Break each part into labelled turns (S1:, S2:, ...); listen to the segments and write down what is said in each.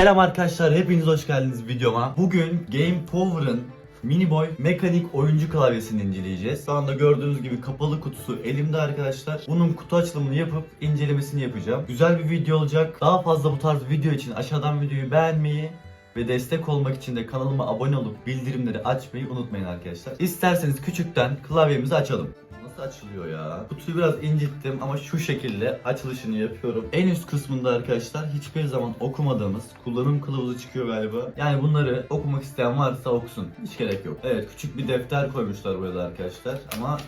S1: Selam arkadaşlar, hepiniz hoş geldiniz videoma. Bugün Game Power'ın Mini Boy mekanik oyuncu klavyesini inceleyeceğiz. Şu anda gördüğünüz gibi kapalı kutusu elimde arkadaşlar. Bunun kutu açılımını yapıp incelemesini yapacağım. Güzel bir video olacak. Daha fazla bu tarz video için aşağıdan videoyu beğenmeyi ve destek olmak için de kanalıma abone olup bildirimleri açmayı unutmayın arkadaşlar. İsterseniz küçükten klavyemizi açalım. Nasıl açılıyor ya? Kutuyu biraz incittim ama şu şekilde açılışını yapıyorum. En üst kısmında arkadaşlar hiçbir zaman okumadığımız kullanım kılavuzu çıkıyor galiba. Yani bunları okumak isteyen varsa okusun. Hiç gerek yok. Evet küçük bir defter koymuşlar burada arkadaşlar ama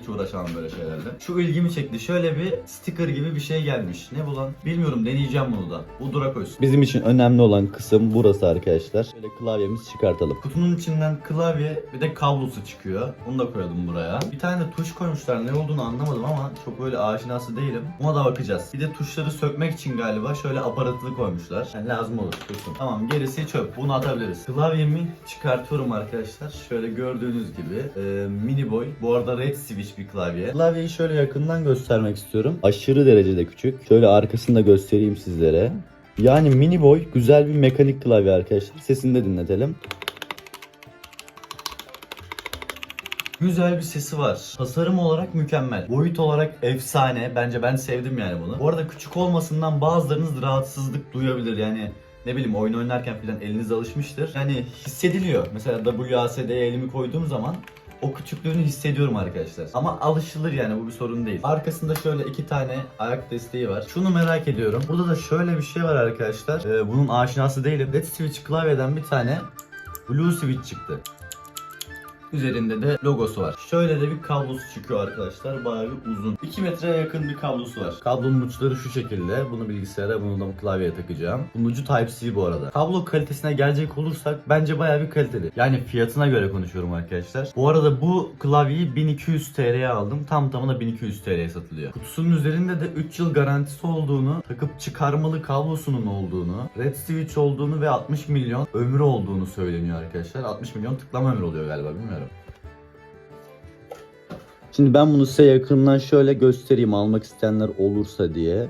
S1: hiç uğraşamam böyle şeylerle. Şu ilgimi çekti. Şöyle bir sticker gibi bir şey gelmiş. Ne bu lan? Bilmiyorum deneyeceğim bunu da. Bu Durakoys. Bizim için önemli olan kısım burası arkadaşlar. Şöyle klavyemizi çıkartalım. Kutunun içinden klavye bir de kablosu çıkıyor. Onu da koyalım buraya. Bir tane de tuş koymuşlar. Ne olduğunu anlamadım ama çok böyle aşinası değilim. Ona da bakacağız. Bir de tuşları sökmek için galiba şöyle aparatını koymuşlar. Yani lazım olur. Dursun. Tamam gerisi çöp. Bunu atabiliriz. Klavyemi çıkartıyorum arkadaşlar. Şöyle gördüğünüz gibi e, mini boy. Bu arada red switch bir klavye. Klavyeyi şöyle yakından göstermek istiyorum. Aşırı derecede küçük. Şöyle arkasını da göstereyim sizlere. Yani mini boy güzel bir mekanik klavye arkadaşlar. Sesini de dinletelim. Güzel bir sesi var. Tasarım olarak mükemmel. Boyut olarak efsane. Bence ben sevdim yani bunu. Bu arada küçük olmasından bazılarınız rahatsızlık duyabilir. Yani ne bileyim oyun oynarken falan eliniz alışmıştır. Yani hissediliyor. Mesela WASD'ye elimi koyduğum zaman o küçüklüğünü hissediyorum arkadaşlar. Ama alışılır yani bu bir sorun değil. Arkasında şöyle iki tane ayak desteği var. Şunu merak ediyorum. Burada da şöyle bir şey var arkadaşlar. Ee, bunun aşinası değilim. Red Switch klavyeden bir tane Blue Switch çıktı. Üzerinde de logosu var. Şöyle de bir kablosu çıkıyor arkadaşlar. Bayağı bir uzun. 2 metreye yakın bir kablosu var. Kablonun uçları şu şekilde. Bunu bilgisayara, bunu da klavyeye takacağım. Bunun ucu Type-C bu arada. Kablo kalitesine gelecek olursak bence bayağı bir kaliteli. Yani fiyatına göre konuşuyorum arkadaşlar. Bu arada bu klavyeyi 1200 TL'ye aldım. Tam tamına 1200 TL'ye satılıyor. Kutusunun üzerinde de 3 yıl garantisi olduğunu, takıp çıkarmalı kablosunun olduğunu, red switch olduğunu ve 60 milyon ömrü olduğunu söyleniyor arkadaşlar. 60 milyon tıklama ömrü oluyor galiba bilmiyorum. Şimdi ben bunu size yakından şöyle göstereyim almak isteyenler olursa diye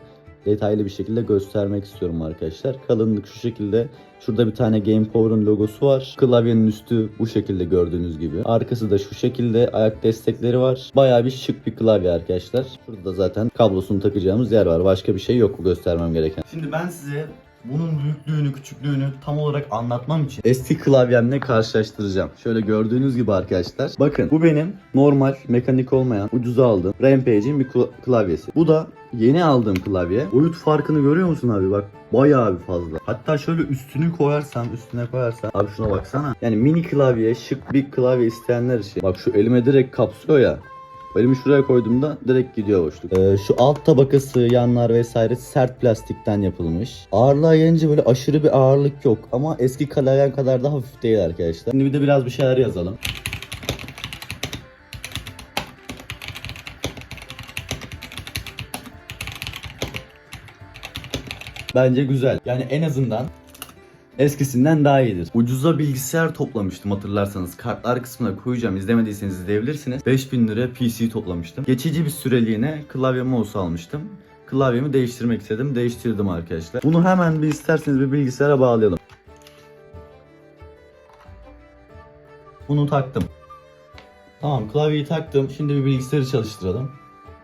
S1: detaylı bir şekilde göstermek istiyorum arkadaşlar. Kalınlık şu şekilde. Şurada bir tane Game Power'ın logosu var. Klavyenin üstü bu şekilde gördüğünüz gibi. Arkası da şu şekilde. Ayak destekleri var. Bayağı bir şık bir klavye arkadaşlar. Şurada da zaten kablosunu takacağımız yer var. Başka bir şey yok bu göstermem gereken. Şimdi ben size bunun büyüklüğünü, küçüklüğünü tam olarak anlatmam için eski klavyemle karşılaştıracağım. Şöyle gördüğünüz gibi arkadaşlar. Bakın bu benim normal mekanik olmayan ucuza aldığım Rampage'in bir kla- klavyesi. Bu da yeni aldığım klavye. Boyut farkını görüyor musun abi? Bak bayağı bir fazla. Hatta şöyle üstünü koyarsam, üstüne koyarsam. Abi şuna baksana. Yani mini klavye, şık bir klavye isteyenler için. Bak şu elime direkt kapsıyor ya. Elimi şuraya koyduğumda direkt gidiyor boşluk. Ee, şu alt tabakası, yanlar vesaire sert plastikten yapılmış. Ağırlığa gelince böyle aşırı bir ağırlık yok ama eski klavyen kadar da hafif değil arkadaşlar. Şimdi bir de biraz bir şeyler yazalım. Bence güzel. Yani en azından eskisinden daha iyidir. Ucuza bilgisayar toplamıştım hatırlarsanız. Kartlar kısmına koyacağım. İzlemediyseniz izleyebilirsiniz. 5000 lira PC toplamıştım. Geçici bir süreliğine klavye mouse almıştım. Klavyemi değiştirmek istedim. Değiştirdim arkadaşlar. Bunu hemen bir isterseniz bir bilgisayara bağlayalım. Bunu taktım. Tamam klavyeyi taktım. Şimdi bir bilgisayarı çalıştıralım.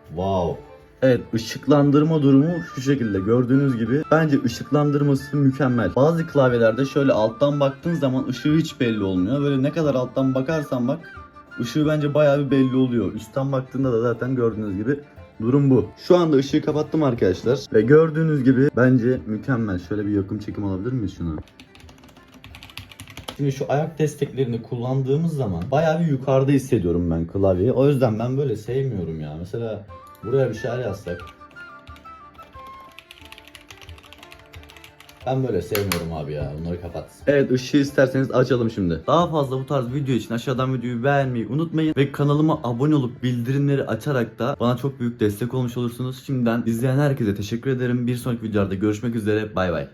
S1: Wow. Evet ışıklandırma durumu şu şekilde gördüğünüz gibi bence ışıklandırması mükemmel. Bazı klavyelerde şöyle alttan baktığın zaman ışığı hiç belli olmuyor. Böyle ne kadar alttan bakarsan bak ışığı bence bayağı bir belli oluyor. Üstten baktığında da zaten gördüğünüz gibi durum bu. Şu anda ışığı kapattım arkadaşlar ve gördüğünüz gibi bence mükemmel. Şöyle bir yakın çekim alabilir miyiz şunu? Şimdi şu ayak desteklerini kullandığımız zaman bayağı bir yukarıda hissediyorum ben klavyeyi. O yüzden ben böyle sevmiyorum ya. Mesela buraya bir şeyler yazsak. Ben böyle sevmiyorum abi ya. Bunları kapat. Evet ışığı isterseniz açalım şimdi. Daha fazla bu tarz video için aşağıdan videoyu beğenmeyi unutmayın. Ve kanalıma abone olup bildirimleri açarak da bana çok büyük destek olmuş olursunuz. Şimdiden izleyen herkese teşekkür ederim. Bir sonraki videolarda görüşmek üzere. Bay bay.